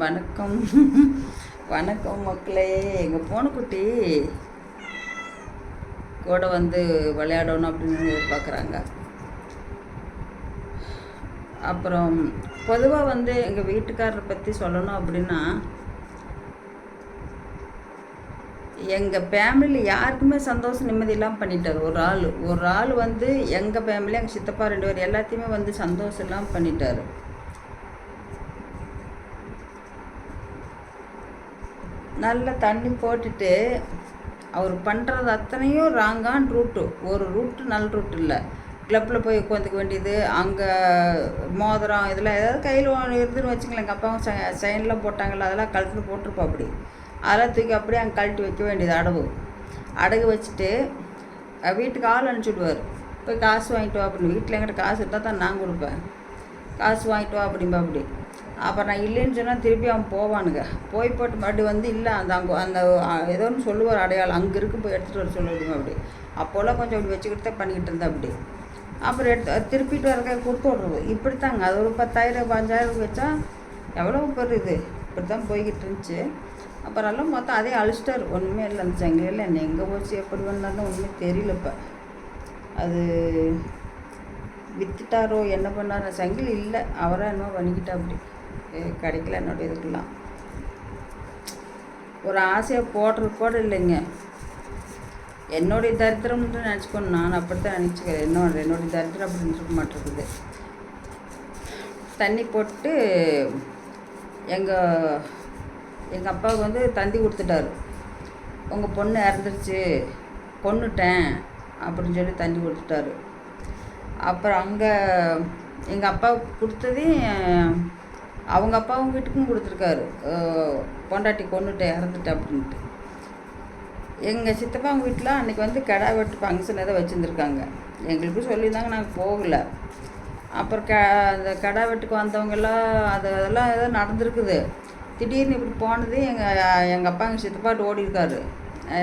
வணக்கம். வணக்கம் மக்களே. எங்கள் பூனைக்குட்டி கூட வந்து விளையாடணும் அப்படின்னு எதிர்பார்க்குறாங்க. அப்புறம் பொதுவாக வந்து எங்கள் வீட்டுக்காரரை பற்றி சொல்லணும் அப்படின்னா எங்கள் ஃபேமிலியில் யாருக்குமே சந்தோஷம் நிம்மதியெல்லாம் பண்ணிட்டார். ஒரு ஆள். ஒரு ஆள் வந்து எங்கள் ஃபேமிலி எங்கள் சித்தப்பா ரெண்டு பேர் எல்லாத்தையுமே வந்து சந்தோஷம்லாம் பண்ணிட்டார். நல்லா தண்ணி போட்டுட்டு அவர் பண்ணுறது அத்தனையும் ராங்கான ரூட்டு ஒரு ரூட்டு நல்ல ரூட் இல்லை. கிளப்பில் போய் உட்காந்துக்க வேண்டியது அங்கே மோதிரம் இதெல்லாம் ஏதாவது கையில் இருந்துன்னு வச்சுங்களேன் எங்கள் அப்பாவும் ச சைன்லாம் போட்டாங்கல்ல அதெல்லாம் கழுத்தில் போட்டிருப்போம் அப்படி. அதெல்லாம் தூக்கி அப்படியே அங்கே கழட்டி வைக்க வேண்டியது அடவு. அடகு வச்சுட்டு வீட்டுக்கு ஆள் அனுப்பிச்சுடுவார். போய் காசு வாங்கிட்டு வா அப்படின்னு. வீட்டில் எங்கிட்ட காசு இருந்தால் தான் நான் கொடுப்பேன். காசு வாங்கிட்டு வா அப்படிம்பா அப்படி. அப்புறம் நான் இல்லைன்னு சொன்னால் திருப்பி அவன் போவானுங்க. போய் போட்டு மறுபடியும் வந்து இல்லை அந்த அங்கே அந்த ஏதோ ஒன்று சொல்லுவார் அடையாளம். அங்கே இருக்கு போய் எடுத்துகிட்டு வர சொல்லிவிடுங்க அப்படி. அப்போல்லாம் கொஞ்சம் அப்படி வச்சுக்கிட்டு தான் பண்ணிக்கிட்டு இருந்தேன் அப்படி. அப்புறம் எடுத்து திருப்பிட்டு வரக்க கொடுத்து விட்றது. இப்படித்தாங்க. அது ஒரு பத்தாயிரம் பஞ்சாயிரம் வச்சா எவ்வளோ பேர் இது. இப்படி தான் போய்கிட்டு இருந்துச்சு. அப்புறம் எல்லாம் மொத்தம் அதே அழிச்சிட்டார். ஒன்றுமே இல்லை அந்த சங்கிலியில். என்ன எங்கே போச்சு எப்படி வந்தாலும் ஒன்றுமே தெரியல இப்போ. அது வித்துட்டாரோ என்ன பண்ணாரோ? சங்கிலி இல்லை. அவராக என்னமோ பண்ணிக்கிட்டா அப்படி. கிடைக்கல என்னோட இதுக்கெல்லாம். ஒரு ஆசையாக போடுறது கூட இல்லைங்க. என்னுடைய தரித்திரம்னு நினச்சிக்கணும் நான் அப்படி தான் நினச்சிக்கிறேன். என்னோட என்னுடைய தரித்திரம் அப்படி நினச்சிக்க மாட்டேங்குது. தண்ணி போட்டு எங்கள் எங்கள் அப்பாவுக்கு வந்து தந்தி கொடுத்துட்டாரு. உங்கள் பொண்ணு இறந்துருச்சு. கொண்டுட்டேன் அப்படின்னு சொல்லி தந்தி கொடுத்துட்டாரு. அப்புறம் அங்கே எங்கள் அப்பாவுக்கு கொடுத்ததையும் அவங்க அப்பாவும் வீட்டுக்கும் கொடுத்துருக்காரு. பொண்டாட்டி கொன்னுட்டேன் இறந்துட்டேன் அப்படின்ட்டு. எங்கள் சித்தப்பாங்க வீட்டில் அன்றைக்கி வந்து கிடா வெட்டு ஃபங்க்ஷன் ஏதோ வச்சுருந்துருக்காங்க. எங்களுக்கும் சொல்லியிருந்தாங்க நாங்கள் போகலை. அப்புறம் க அந்த கிடா வெட்டுக்கு வந்தவங்கெல்லாம் அது அதெல்லாம் ஏதோ நடந்திருக்குது. திடீர்னு இப்படி போனது எங்கள் எங்கள் அப்பா எங்கள் சித்தப்பாட்டு ஓடி இருக்காரு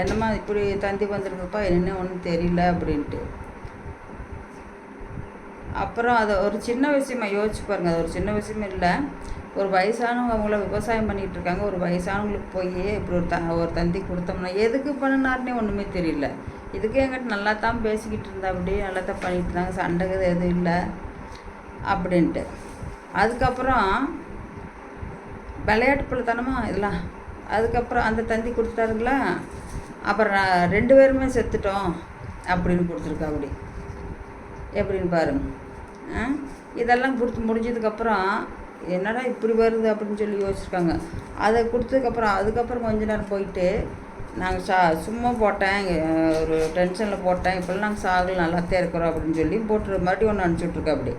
என்னம்மா இப்படி தந்தி வந்திருக்குப்பா என்ன ஒன்றும் தெரியல அப்படின்ட்டு. அப்புறம் அது ஒரு சின்ன விஷயமா யோசிச்சு பாருங்க. அது ஒரு சின்ன விஷயம் இல்லை. ஒரு வயசானவங்க அவங்கள விவசாயம் பண்ணிகிட்டு இருக்காங்க. ஒரு வயசானவங்களுக்கு போய் இப்படி ஒரு த ஒரு தந்தி கொடுத்தோம்னா எதுக்கு பண்ணினாருனே ஒன்றுமே தெரியல. இதுக்கு என்கிட்ட நல்லா தான் பேசிக்கிட்டு இருந்தா அப்படியே நல்லா தான் பண்ணிகிட்டு இருந்தாங்க. சண்டை எதுவும் இல்லை அப்படின்ட்டு. அதுக்கப்புறம் விளையாட்டு பிள்ளைத்தனமா இதெல்லாம் அதுக்கப்புறம் அந்த தந்தி கொடுத்தாருங்களா அப்புறம் ரெண்டு பேருமே செத்துட்டோம் அப்படின்னு கொடுத்துருக்கா அப்படி. எப்படின்னு பாருங்க. இதெல்லாம் கொடுத்து முடிஞ்சதுக்கப்புறம் என்னடா இப்படி வருது அப்படின்னு சொல்லி யோசிச்சிருக்காங்க. அதை கொடுத்ததுக்கப்புறம் அதுக்கப்புறம் கொஞ்ச நேரம் போயிட்டு நாங்கள் சா சும்மா போட்டேன் ஒரு டென்ஷனில் போட்டேன். இப்போல்லாம் நாங்கள் சாகல் நல்லாத்தே இருக்கிறோம் அப்படின்னு சொல்லி போட்டு மறுபடியும் ஒன்று அனுப்பிச்சுட்ருக்கா அப்படி.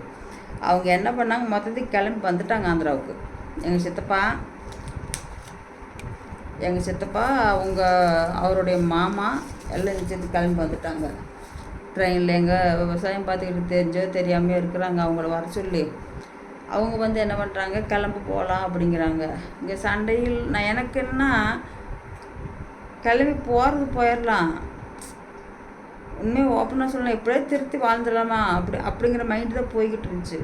அவங்க என்ன பண்ணாங்க மொத்தத்துக்கு கிளம்பி வந்துட்டாங்க ஆந்திராவுக்கு. எங்கள் சித்தப்பா எங்கள் சித்தப்பா அவங்க அவருடைய மாமா எல்லாம் சேர்த்து கிளம்பி வந்துட்டாங்க. ட்ரெயினில் எங்கே விவசாயம் பார்த்துக்கிட்டு தெரிஞ்சோ தெரியாமையோ இருக்கிறாங்க. அவங்கள வர சொல்லி. அவங்க வந்து என்ன பண்ணுறாங்க கிளம்பு போகலாம் அப்படிங்கிறாங்க. இங்கே சண்டையில் நான் எனக்கு என்ன கிளம்பி போகிறது போயிடலாம். உண்மையை ஓப்பனாக சொல்லலாம் எப்படியே திருத்தி வாழ்ந்துடலாமா? அப்படி அப்படிங்கிற மைண்டு தான் போய்கிட்டு இருந்துச்சு.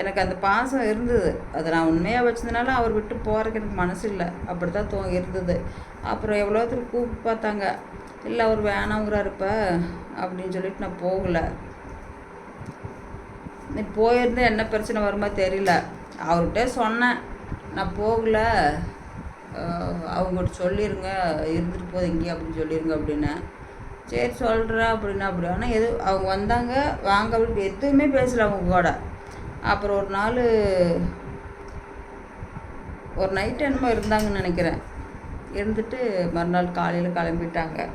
எனக்கு அந்த பாசம் இருந்தது. அதை நான் உண்மையாக வச்சதுனால அவர் விட்டு போகிறதுக்கு எனக்கு மனசு இல்லை. அப்படி தான் தோ இருந்தது. அப்புறம் எவ்வளோ தூரம் கூப்பிட்டு பார்த்தாங்க. இல்லை அவர் வேணாங்கிறார் இப்போ. அப்படின்னு சொல்லிட்டு நான் போகலை. நீ போயிருந்தா என்ன பிரச்சனை வருமா தெரியல. அவர்கிட்ட சொன்னேன். நான் போகலை. அவங்ககிட்ட சொல்லிடுங்க இருந்துட்டு போகுது இங்கேயே அப்படின்னு சொல்லிடுங்க அப்படின்னு. சரி சொல்கிறேன் அப்படின்னா அப்படி. ஆனால் எது அவங்க வந்தாங்க வாங்க அப்படி எதுவுமே பேசல அவங்க கூட. அப்புறம் ஒரு நாள் ஒரு நைட் என்னமோ இருந்தாங்கன்னு நினைக்கிறேன். இருந்துட்டு மறுநாள் காலையில் கிளம்பிட்டாங்க.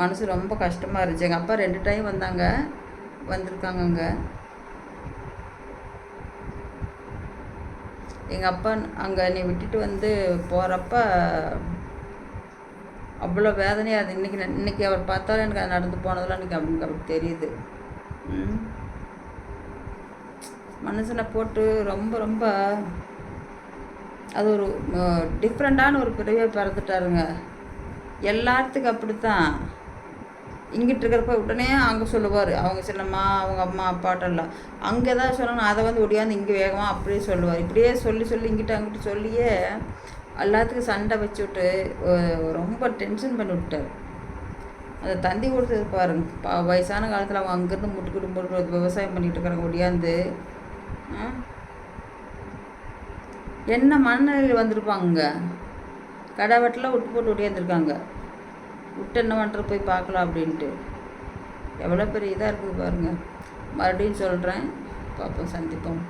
மனசு ரொம்ப கஷ்டமாக இருந்துச்சு. எங்கள் அப்பா ரெண்டு டைம் வந்தாங்க. வந்திருக்காங்க அங்கே எங்கள் அப்பா அங்கே நீ விட்டுட்டு வந்து போகிறப்ப அவ்வளோ வேதனையாக அது இன்றைக்கி இன்னைக்கு அவர் பார்த்தாலும் எனக்கு அது நடந்து போனதெல்லாம் எனக்கு அவனுக்கு அவருக்கு தெரியுது. மனுஷனை போட்டு ரொம்ப ரொம்ப அது ஒரு டிஃப்ரெண்ட்டான ஒரு பிறவியை பிறந்துட்டாருங்க. எல்லாத்துக்கும் அப்படித்தான். இங்கிட்டு இருக்கிறப்ப உடனே அங்கே சொல்லுவார். அவங்க சின்னம்மா அவங்க அம்மா அப்பாட்டெல்லாம். அங்கே தான் சொல்லணும். அதை வந்து ஒடியாந்து இங்கே வேகமாக அப்படியே சொல்லுவார். இப்படியே சொல்லி சொல்லி இங்கிட்ட அங்கிட்டு சொல்லியே எல்லாத்துக்கும் சண்டை வச்சு விட்டு ரொம்ப டென்ஷன் பண்ணி விட்டார் அதை தந்தி கொடுத்தது பாருங்க. பா வயசான காலத்தில் அவங்க அங்கேருந்து முட்டுக்கிட்டு முட்டு விவசாயம் பண்ணிட்டு இருக்கிறாங்க ஒடியாந்து என்ன மனநிலையில் வந்திருப்பாங்க? கடை வெட்டில் விட்டு போட்டு ஒடியாந்துருக்காங்க விட்டு என்ன பண்ணுறது போய் பார்க்கலாம் அப்படின்ட்டு. எவ்வளோ பெரிய இதாக இருக்குது பாருங்கள் மறுபடியும் சொல்கிறேன் பார்ப்போம் சந்திப்போம்.